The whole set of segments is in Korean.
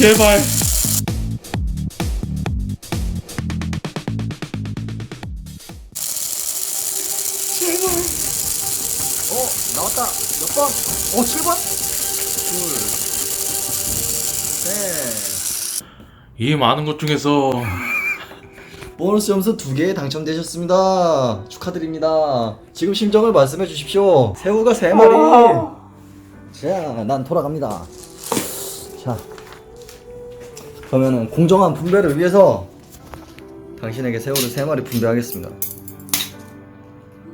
제발. 어 나왔다 몇 번? 어 7번? 둘 셋 이 많은 것 중에서 보너스 점수 두 개 당첨되셨습니다 축하드립니다 지금 심정을 말씀해 주십시오 새우가 세 마리 자 난 돌아갑니다 자 그러면은 공정한 분배를 위해서 당신에게 새우를 세 마리 분배하겠습니다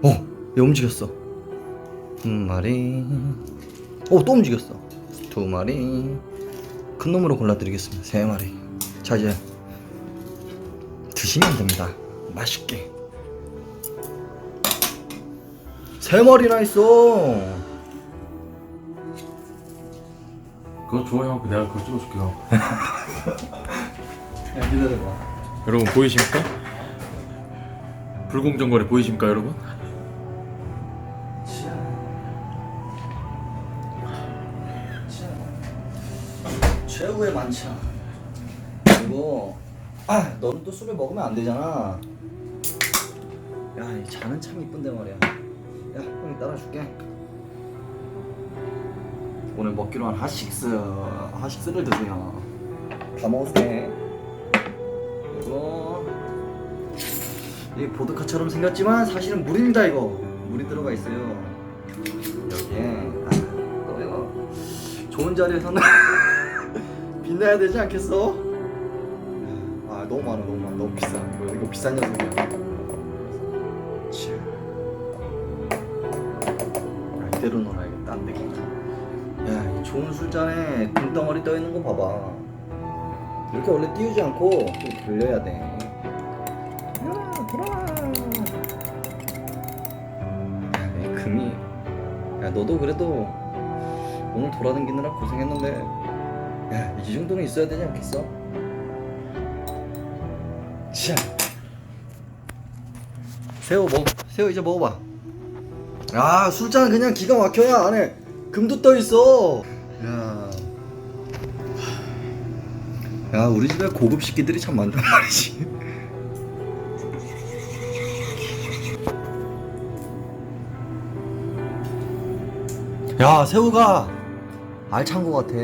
어, 얘 움직였어. 한 마리. 오, 또 움직였어. 두 마리. 큰 놈으로 골라드리겠습니다. 세 마리. 자, 이제 드시면 됩니다. 맛있게. 세 마리나 있어. 그거 좋아요. 내가 그거 찍어줄게 요. 야, 기다려봐. 여러분 보이십니까? 불공정거래 보이십니까, 여러분? 최후의 만찬. 그리고 아, 너는 또 술을 먹으면 안 되잖아. 야, 이 잔은 참 이쁜데 말이야. 야, 형이 따라줄게. 오늘 먹기로 한 핫식스, 핫식스를 드세요. 다 돼. 그리고 이 보드카처럼 생겼지만 사실은 물입니다 이거. 물이 들어가 있어요. 여기에 아, 또 이거 좋은 자리에서는 빛나야 되지 않겠어? 아 너무 많아 너무 많아 너무 비싸 이거, 이거 비싼 녀석이야 치. 아, 이대로 놀아야겠다 안 되겠다 좋은 술잔에 금덩어리 떠 있는 거 봐봐 이렇게 원래 띄우지 않고 좀 돌려야 돼 야, 돌아 금이 야 너도 그래도 오늘 돌아다니느라 고생했는데 야, 이 정도는 있어야 되지 않겠어? 자, 새우 먹, 새우 이제 먹어봐. 아, 술잔 그냥 기가 막혀야 안에 금도 떠 있어. 야, 야, 우리 집에 고급 식기들이 참 많단 말이지. 야, 새우가 알찬 거 같아.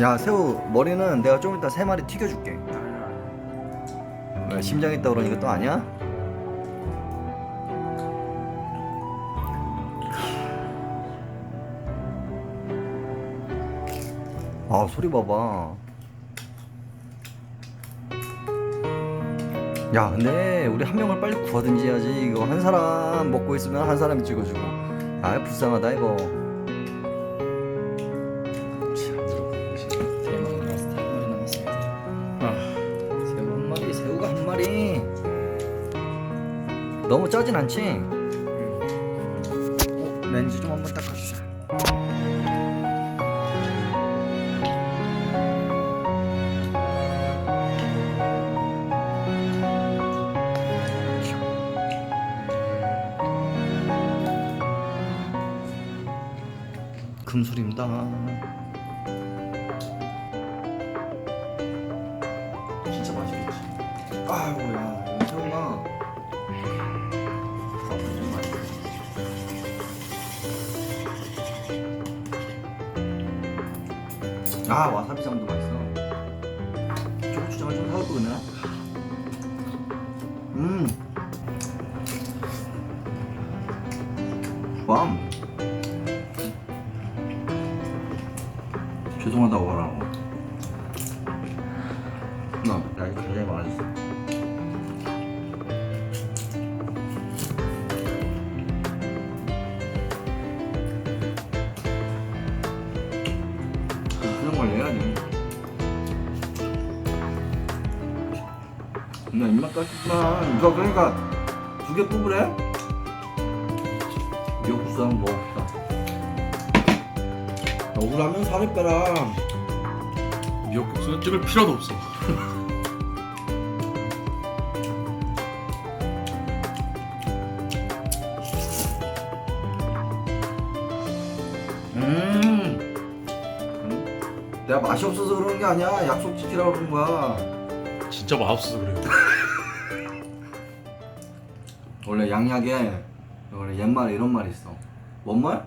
야 새우 머리는 내가 좀 이따 세 마리 튀겨줄게. 왜 심장 있다 그러니 이거 또 아니야? 아 소리 봐봐. 야 근데 우리 한 명을 빨리 구하든지 해야지. 이거 한 사람 먹고 있으면 한 사람이 찍어주고. 아 불쌍하다 이거 너무 짜진 않지? 어, 렌즈 좀 한번 닦아주자. 금술입니다. 아 와사비장도 맛있어. 초고추장을 좀 사올 거구나. 음. 빰. 죄송하다고 말하고. 걸 내야지. 나 입맛 까시지만 이거 그러니까 두 개 뽑으래? 미역국수 한번 먹어봅시다 억울하면 살을 빼라 미역국수는 찍을 필요도 없어. 내가 맛이 없어서 그러는 게 아니야 약속 지키라고 그런 거야 진짜 맛없어서 그래요. 원래 양약에 원래 옛말에 이런 말이 있어 뭔 말?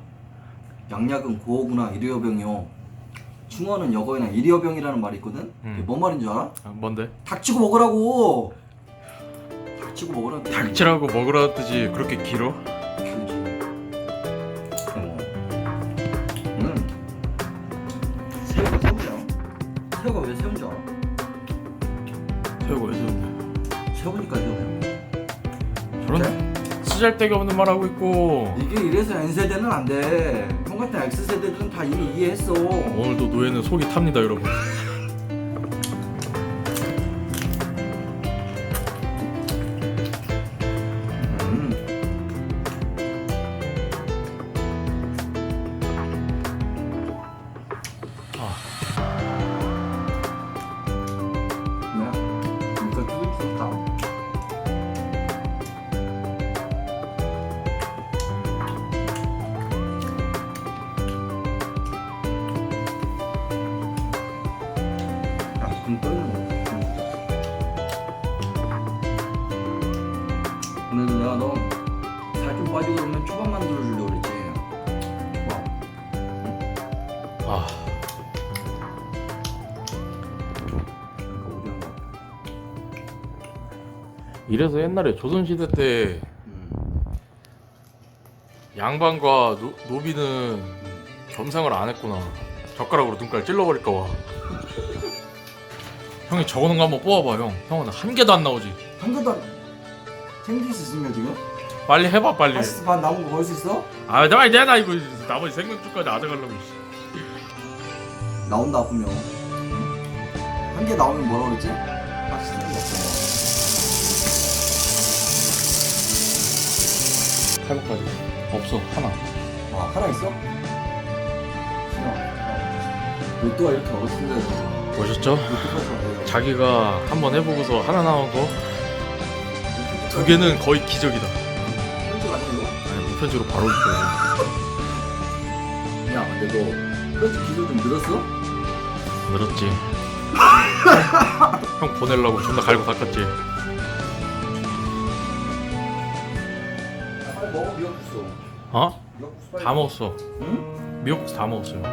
양약은 고어구나 일여병이요 충어는 여거이나 일여병이라는 말이 있거든 음. 그게 뭔 말인 줄 알아? 아, 뭔데? 닥치고 먹으라고 닥치고 먹으라고 닭치라고 먹으라 뜻이 그렇게 길어? 새우가 왜 새우인 줄 알아? 새우가 왜 새우인데? 새우니까 새우야 저런 쓰잘데기 없는 말 하고 있고 이게 이래서 N세대는 안 돼 형 같은 X세대들은 다 이미 이해했어 오늘도 노예는 속이 탑니다 여러분. 빠지고 그러면 초밥 만들어 주려고 그랬지. 아 그러니까 거. 이래서 옛날에 조선시대 때 음. 양반과 노, 노비는 겸상을 안 했구나. 젓가락으로 눈깔 찔러버릴까 봐. 형이 적어놓은 거 한번 뽑아봐 형. 형은 한 개도 안 나오지. 한 개도 안- 챙길 수 있으면 지금? 빨리 해봐 빨리. 파스트 반 남은 거볼수 있어? 아 내가 내가 이거 나머지 생명줄까지 아득하려고. 씨. 나온다 아프면 한개 나오면 뭐라 그랬지? 반 탈북까지. 없어 하나. 아 하나 있어? 로또가 이렇게 어렸을 때 보셨죠? 로또 자기가 한번 해보고서 하나 나온 거 두 개는 거의 기적이다. 편지로 바로 줄거야 야 근데 너 편집 기술 좀 늘었어? 늘었지. 형 보내려고 존나 갈고 닦았지. 아, 빨리 먹어 미역국수 어? 미역국수 빨리 다 먹었어. 응? 미역국수 다 먹었어요.